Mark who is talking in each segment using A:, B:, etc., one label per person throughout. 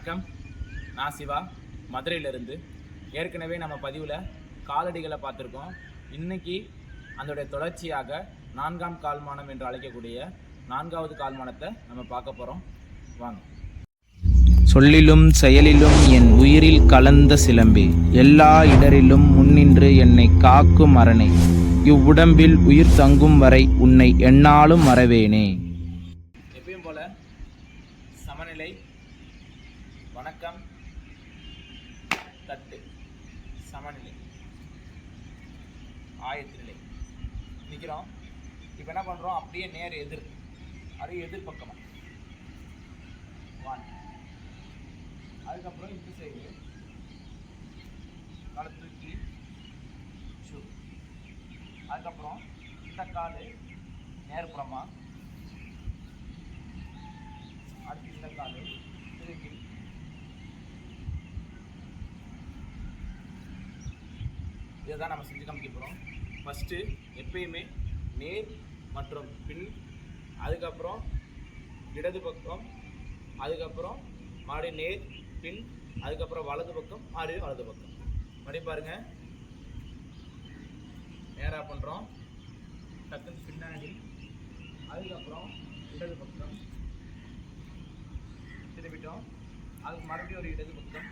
A: வணக்கம். நான் சிவா. மதுரையிலிருந்து. ஏற்கனவே நம்ம பதிவில் காலடிகளை பார்த்துருக்கோம். இன்னைக்கு அதோடைய தொடர்ச்சியாக நான்காம் கால்மானம் என்று அழைக்கக்கூடிய நான்காவது கால்மானத்தை நம்ம பார்க்க போகிறோம் வாங்க.
B: சொல்லிலும் செயலிலும் என் உயிரில் கலந்த சிலம்பே. எல்லா இடரிலும் முன்னின்று என்னை காக்கும் அரணே. இவ்வுடம்பில் உயிர் தங்கும் வரை உன்னை எந்நாளும் மறவேனே.
A: எப்பயும் போல சமநிலை வணக்கம். தட்டு. சமநிலை. ஆயத்த நிற்கிறோம் இப்போ என்ன பண்ணுறோம் அப்படியே நேர் எதிர். அப்படியே எதிர் பக்கமாக வான் அதுக்கப்புறம் இந்த சைடு காலை தூக்கி. ஷூ அதுக்கப்புறம் இந்த கால் நேர்புறமாக அடுத்து இந்த கால் இதை தான் நம்ம செஞ்சு காமிக்க போகிறோம் ஃபஸ்ட்டு எப்பயுமே நேர் மற்றும் பின் அதுக்கப்புறம் இடது பக்கம் அதுக்கப்புறம் மறுபடியும் நேர் பின் அதுக்கப்புறம் வலது பக்கம் மறுபடியும் வலது பக்கம். மறுபடியும் பாருங்க. நேராக பண்ணுறோம் டக்குன்னு பின்னாடி அதுக்கப்புறம் இடது பக்கம். திரும்பிட்டோம். அதுக்கு மறுபடியும் ஒரு இடது பக்கம்.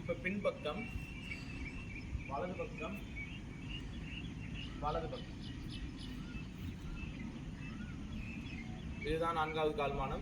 A: இப்போ பின் பக்கம். வலது பக்கம். வலது பக்கம். இதுதான் நான்காவது கால்மானம்.